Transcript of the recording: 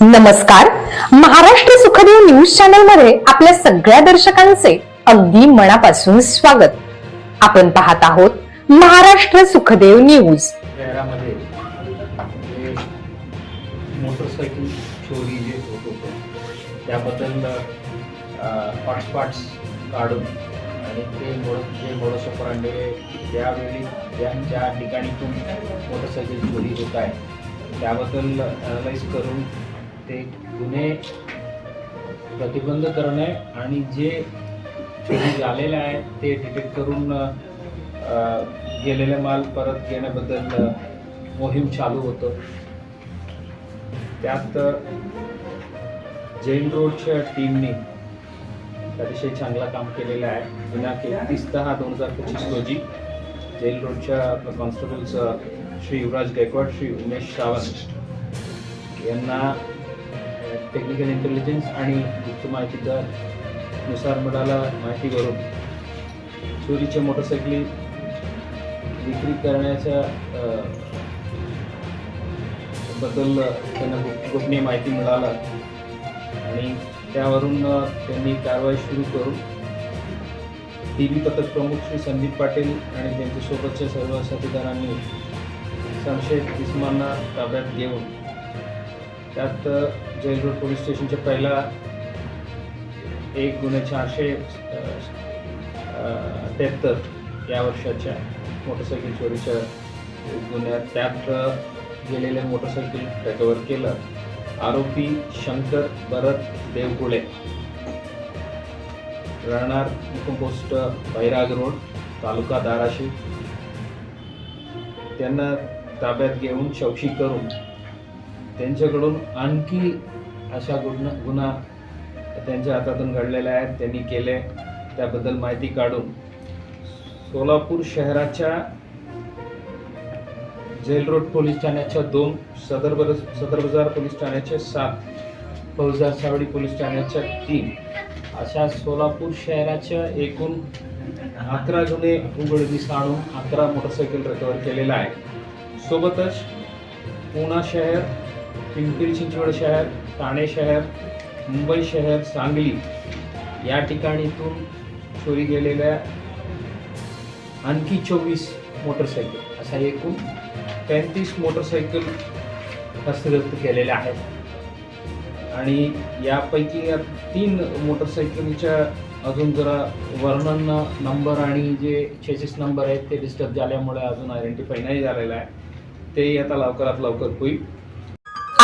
नमस्कार. महाराष्ट्र सुखदेव न्यूज चॅनलमध्ये आपल्या सगळ्या दर्शकांचे अगदी मनापासून स्वागत. आपण पाहत आहोत महाराष्ट्र सुखदेव न्यूज. शहरामध्ये जे मोटरसायकल चोरी जे होत होतं त्याबद्दल हॉटस्पॉट्स काढून आणि ते मोड जे मोडसोपरांडे त्यावेळी ज्या ठिकाणी ठिकाणीतून मोटरसायकल चोरी होत आहे त्याबद्दल अनालाइज करून ते गुन्हे प्रतिबंध करणे आणि जे चोरी झालेले आहे ते डिटेक्ट करून गेलेला गेलेले माल परत घेण्याबद्दल मोहीम चालू होतं. त्यात जैन रोडच्या टीमने अतिशय चांगला काम केलेलं आहे. दिनांक एकतीस दहा दोन हजार पंचवीस रोजी जैन रोडच्या कॉन्स्टेबल्स श्री युवराज गायकवाड श्री उमेश सावंत यांना टेक्निकल इंटेलिजन्स आणि गुप्त माहितीच्या नुसार मिळाला माहितीवरून चोरीच्या मोटरसायकली विक्री करण्याच्या बद्दल त्यांना गुप- गोपनीय माहिती मिळाला. आणि त्यावरून त्यांनी कारवाई सुरू करून टी व्ही पथक प्रमुख श्री संदीप पाटील आणि त्यांच्यासोबतच्या सर्व साथीदारांनी संशयित किस्मांना ताब्यात घेऊन त्यात जेल रोड पोलीस स्टेशनच्या पहिला एक गुन्हे चारशे त्र्याहत्तर या वर्षाच्या मोटरसायकल चोरीच्या गुन्ह्यात. त्यात अ, गेलेले मोटरसायकल रिकवर केलं. आरोपी शंकर भरत देवकुळे राहणार मुकुम पोस्ट बैराग रोड तालुका धाराशिव. त्यांना ताब्यात घेऊन चौकशी करून त्यांच्याकडून आणखी अशा गुन्हा गुन्हा त्यांच्या हातातून घडलेल्या आहेत त्यांनी केले. त्याबद्दल माहिती काढून सोलापूर शहराच्या जेल रोड पोलीस ठाण्याच्या दोन सदर बर सदर बाजार पोलीस ठाण्याच्या सात फौजदार सावडी पोलीस ठाण्याच्या तीन. अशा सोलापूर शहराच्या एकूण अकरा गुन्हे उघडकीस आणून अकरा मोटरसायकल रिकवर केलेला आहे. सोबतच पुणा शहर पिंपरी चिंचवड शहर ठाणे शहर मुंबई शहर सांगली या ठिकाणीतून चोरी गेलेल्या आणखी चोवीस मोटरसायकल असा एकूण पैंतीस मोटरसायकल हस्तगत केलेल्या आहेत. आणि यापैकी या तीन मोटरसायकलच्या अजून जरा वर्णन नंबर आणि जे चेसिस नंबर आहेत ते डिस्टर्ब झाल्यामुळे अजून आयडेंटिफाय नाही झालेलं आहे. ते आता लवकरात लवकर होईल.